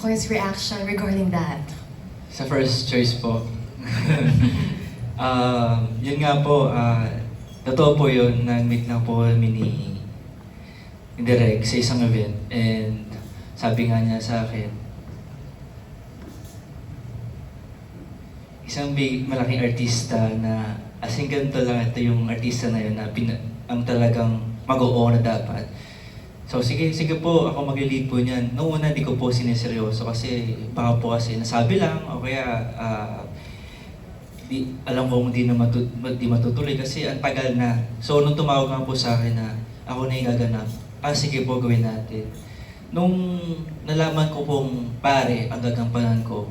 His reaction regarding that? Sa first choice po. Ah, yun nga po, ah, totoo po yun, nag-meet lang po kami ni, ni sa isang event. And sabi nga niya sa akin, isang big, malaking artista na as in ganito lang ito yung artista na yun na pina, ang talagang mag-oo na dapat. So sige, sige po, ako mag-lead po niyan. Noong una, di ko po siniseryoso kasi baka po kasi nasabi lang o kaya ah, di, alam kong di na matu, di matutuloy kasi ang tagal na. So nung tumawag nga po sa akin na ako na yung gaganap, ah sige po gawin natin. Nung nalaman ko pong pare ang gagampanan ko,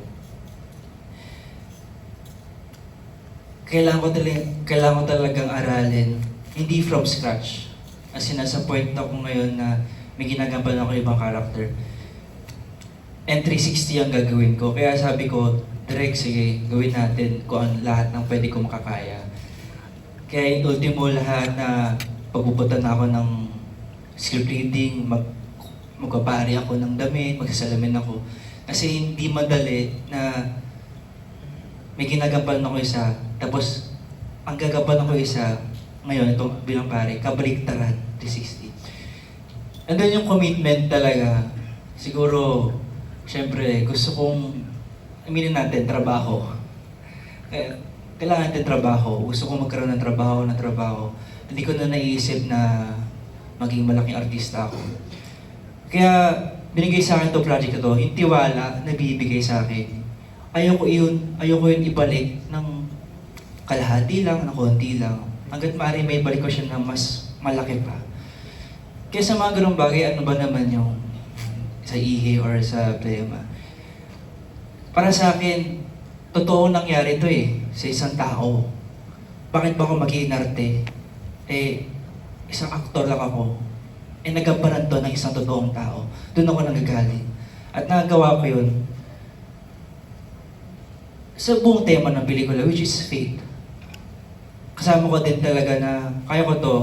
kailangan ko talagang, kailangan ko talagang aralin, hindi from scratch. As in, nasa point na ako ngayon na may ginagampanan ako ibang character. And 360 ang gagawin ko. Kaya sabi ko, direct, sige, gawin natin kung ang lahat ng pwede ko makakaya. Kaya yung ultimo lahat na pagpupunta na ako ng script reading, mag, magpapari ako ng damit, magsasalamin ako. Kasi hindi madali na may ginagampanan ako isa, tapos ang gagampanan ko isa, ngayon, ito bilang pare, kabaliktaran, 360. And then yung commitment talaga, siguro, syempre, gusto kong, aminin natin, trabaho. Kailangan natin trabaho. Gusto kong magkaroon ng trabaho, ng trabaho. Hindi ko na naisip na maging malaking artista ako. Kaya, binigay sa akin to project na to, yung tiwala na bibigay sa akin. Ayoko yun, ayoko yun ibalik ng kalahati lang, ng konti lang. Hanggat maaari may balik ko siya ng mas malaki pa. Kaya sa mga ganong bagay, ano ba naman yung sa ihi or sa plema? Para sa akin, totoo nangyari ito eh, sa isang tao. Bakit ba ako mag-iinarte? Eh, isang aktor lang ako. Eh, nagampanan to ng isang totoong tao. Doon ako nagagaling. At nagawa ko yun sa buong tema ng pelikula, which is faith. Kasama ko din talaga na, kaya ko to,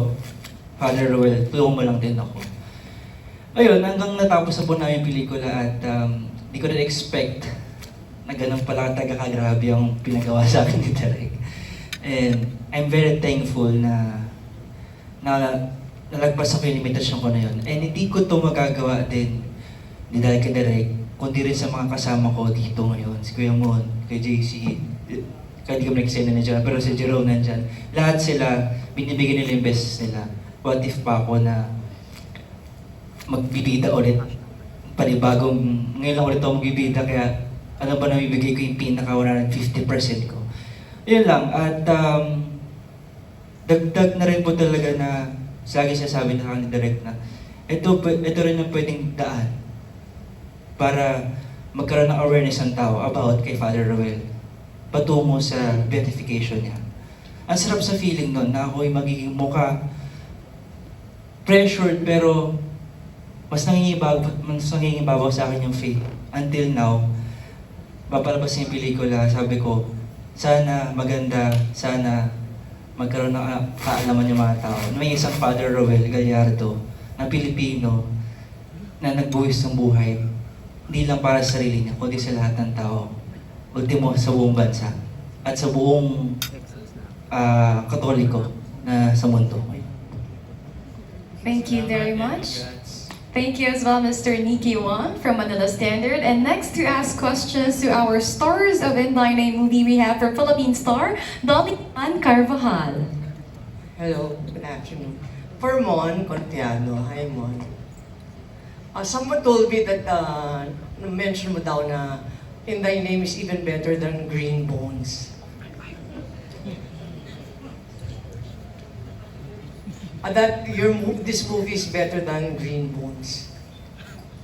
Father Ruel, tulungan mo lang din ako. Ayun, hanggang natapos na po namin yung pelikula at um, di ko rin expect na ganun pala taga kagrabe ang pinagawa sa akin ni Derek. And I'm very thankful na na nalagpas ako yung limitasyon ko na yun. And hindi ko to magagawa din ni dahil kay Derek, kundi rin sa mga kasama ko dito ngayon. Si Kuya Mon, kay JC, kahit di ko nag-send na dyan, pero si Jerome nandyan. Lahat sila, binibigyan nila yung best nila. What if pa ako na magbibida ulit panibagong, ngayon lang ulit ako magbibida, kaya ano ba na ibigay ko yung pinaka 150% ko. Yun lang, at um, dagdag na rin po talaga na lagi siya sabi na ni Direct na ito, ito rin ang pwedeng daan para magkaroon ng awareness ang tao about kay Father Roel patungo sa beatification niya. Ang sarap sa feeling nun na ako'y magiging muka pressured pero mas nangingibabaw, mas nangingibabaw sa akin yung faith. Until now, papalabas yung pelikula, sabi ko, sana maganda, sana magkaroon ng kaalaman yung mga tao. May isang Father Roel Gallardo na Pilipino na nagbuhis ng buhay, hindi lang para sa sarili niya, kundi sa lahat ng tao. Ultimo sa buong bansa at sa buong ah, katoliko na sa mundo. Thank you very much. Thank you as well, Mr. Nikki Wong from Manila Standard. And next to ask questions to our stars of In Inline A movie, we have from Philippine Star, Dolly Ann Carvajal. Hello, good afternoon. For Mon Contiano, hi Mon. Uh, someone told me that, uh, mention mo daw na in thy name is even better than green bones. Uh, that your mo- this movie is better than green bones.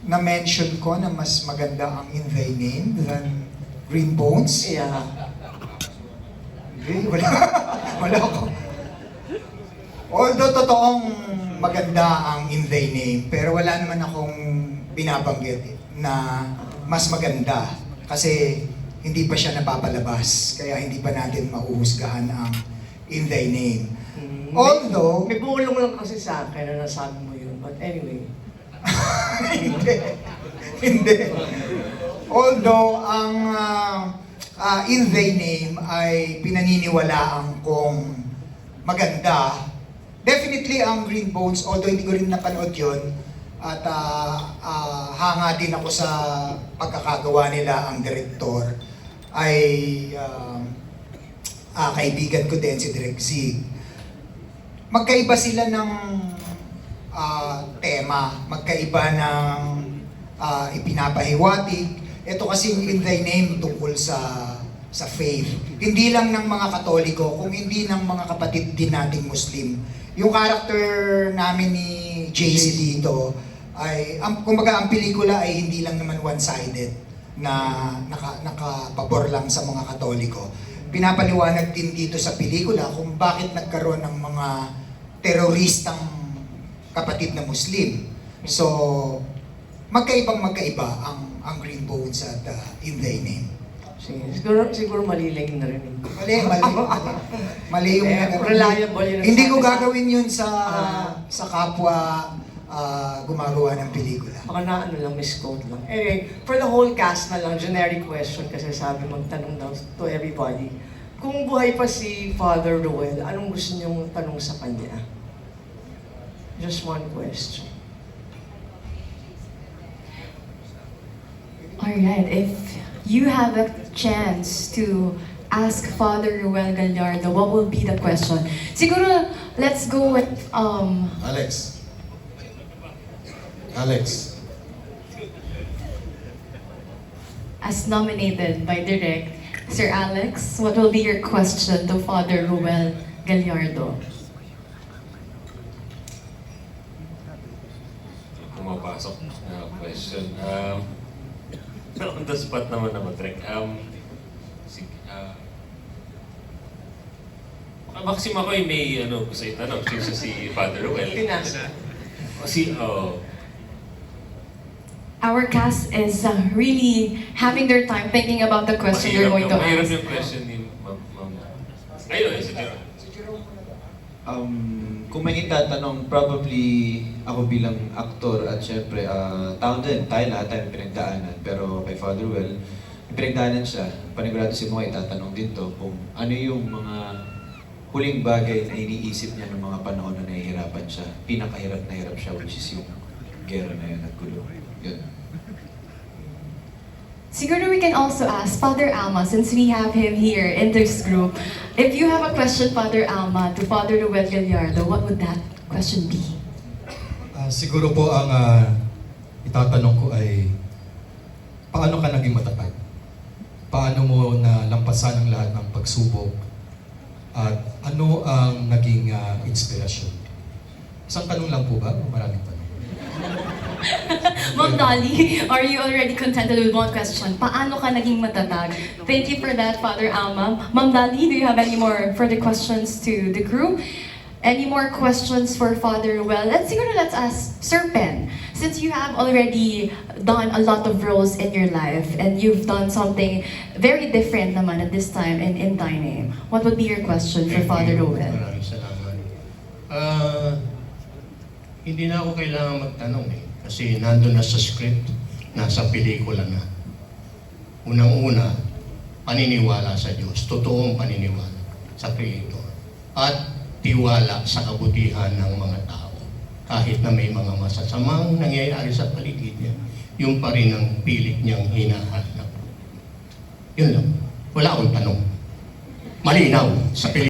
na-mention ko na mas maganda ang In Thy Name than Green Bones. Yeah. Hindi, wala. wala ko. Although totoong maganda ang In Thy Name, pero wala naman akong binabanggit na mas maganda kasi hindi pa siya napapalabas. Kaya hindi pa natin mauhusgahan ang In Thy Name. Mm, Although, May bumulong lang kasi sa akin na nasabi mo yun. But anyway. hindi. Hindi. Although ang ah, ah, in they name ay pinaniniwalaan kong maganda, definitely ang Green Bones, although hindi ko rin napanood yun, at ah, ah, hanga din ako sa pagkakagawa nila ang direktor, ay ah, ah, kaibigan ko din si Direk Zig. Magkaiba sila ng ah, tema, magkaiba ng ah, ipinapahiwatig. Ito kasing in thy name tungkol sa sa faith. Hindi lang ng mga Katoliko, kung hindi ng mga kapatid din nating Muslim. Yung character namin ni JC dito ay ang kumbaga ang pelikula ay hindi lang naman one-sided na naka, nakapabor lang sa mga Katoliko. Pinapaliwanag din dito sa pelikula kung bakit nagkaroon ng mga teroristang kapatid na Muslim. So, magkaibang magkaiba ang ang Green Bones at uh, In Thy Name. Sige, siguro, siguro maliling na rin. Mali, mali. mali. Mali yung Eh, reliable yun Hindi ko gagawin yun sa Ah. sa kapwa ah, gumagawa ng pelikula. Baka na ano lang, misquote lang. Anyway, for the whole cast na lang, generic question kasi sabi magtanong daw to everybody. Kung buhay pa si Father Ruel, anong gusto niyong tanong sa kanya? Just one question. Alright, if you have a chance to ask Father Ruel Gallardo, what will be the question? Siguro, let's go with, um, Alex. Alex. as nominated by Direct, Sir Alex, what will be your question to Father Ruel Gallardo? pumapasok na question. Um, on the spot naman naman, Trek. Um, si, uh, Maxim ako ay may ano, gusto itanong since si Father Ruel. Pinas. O si, oh, Our cast is uh, really having their time thinking about the question you're going to mahirap ask. yung question ni Ma'am. Ma'am. Ayun, si Jerome. Um, kung may itatanong, probably ako bilang aktor at syempre, uh, tao din, tayo lahat tayo may pinagdaanan. Pero kay Father Well, may pinagdaanan siya. Panigurado si mga itatanong din to kung ano yung mga huling bagay na iniisip niya ng mga panahon na nahihirapan siya. Pinakahirap na hirap siya, which is yung gera na yun at gulo. Yun. Siguro we can also ask Father Alma, since we have him here in this group, if you have a question, Father Alma, to Father Ruel Gallardo, what would that question be? Ah, siguro po ang ah, itatanong ko ay paano ka naging matatag? Paano mo na lampasan ang lahat ng pagsubok? At ano ang naging ah, inspirasyon? Isang tanong lang po ba? O maraming tanong? Ma'am Dolly, are you already contented with one question? Paano ka naging matatag? Thank you for that, Father Alma. Ma'am Dolly, do you have any more further questions to the group? Any more questions for Father Well? Let's siguro let's ask Sir Pen. Since you have already done a lot of roles in your life and you've done something very different naman at this time in, in Thy Name, what would be your question for Thank Father you. Ruel? Maraming salamat. Ah, hindi na ako kailangan magtanong eh. Kasi nandun na sa script, nasa pelikula na. Unang-una, paniniwala sa Diyos. Totoong paniniwala sa Creator. At tiwala sa kabutihan ng mga tao. Kahit na may mga masasamang nangyayari sa paligid niya, yung pa rin ang pilit niyang hinahanap. Yun lang. Wala akong tanong. Malinaw sa pelikula.